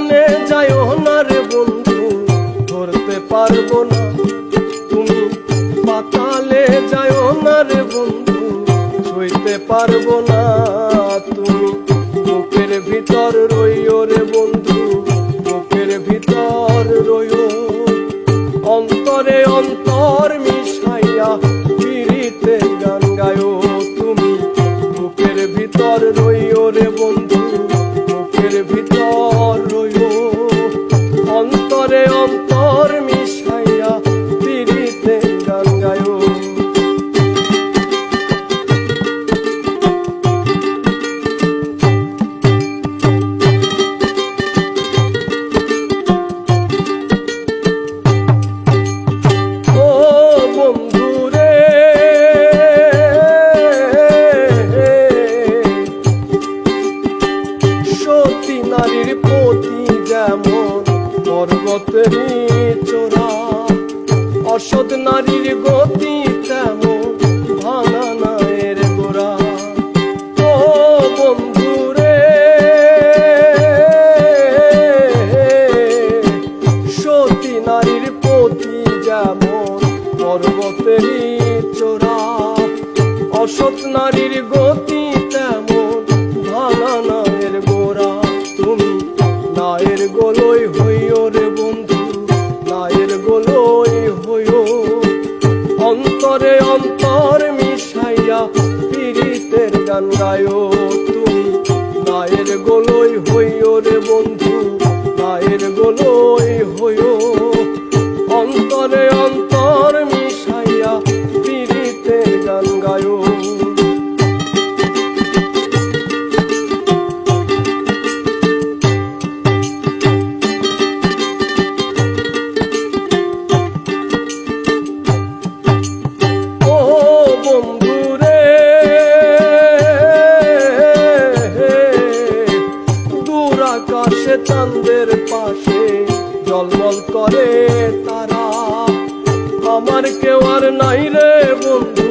জীবনে যায় না রে বন্ধু, ধরতে পারব না। তুমি পাতালে যায় না রে বন্ধু ছইতে পারব না। তুমি বুকের ভিতর রই রে বন্ধু, বুকের ভিতর রই অন্তরে অন্তর মিশাইয়া পিড়িতে গান গায়ো তুমি। বুকের ভিতর রই রে বন্ধু, বুকের ভিতর অন্তরে অন্তর মিশাইয়া পিড়িতে গান গায়ো সতী নারীর পতি যেমন পর্বতেরই চোরা অসৎ নারীর গতি তেমন ভাঙা নায়ের গোড়া। ও বন্ধু রে সতী নারীর পতি যেমন পর্বতেরই চোরা অসৎ নারীর গান গায়ো আকাশে চাঁদের পাশে জলমল করে তারা। আমার কেউ আর নাই রে বন্ধু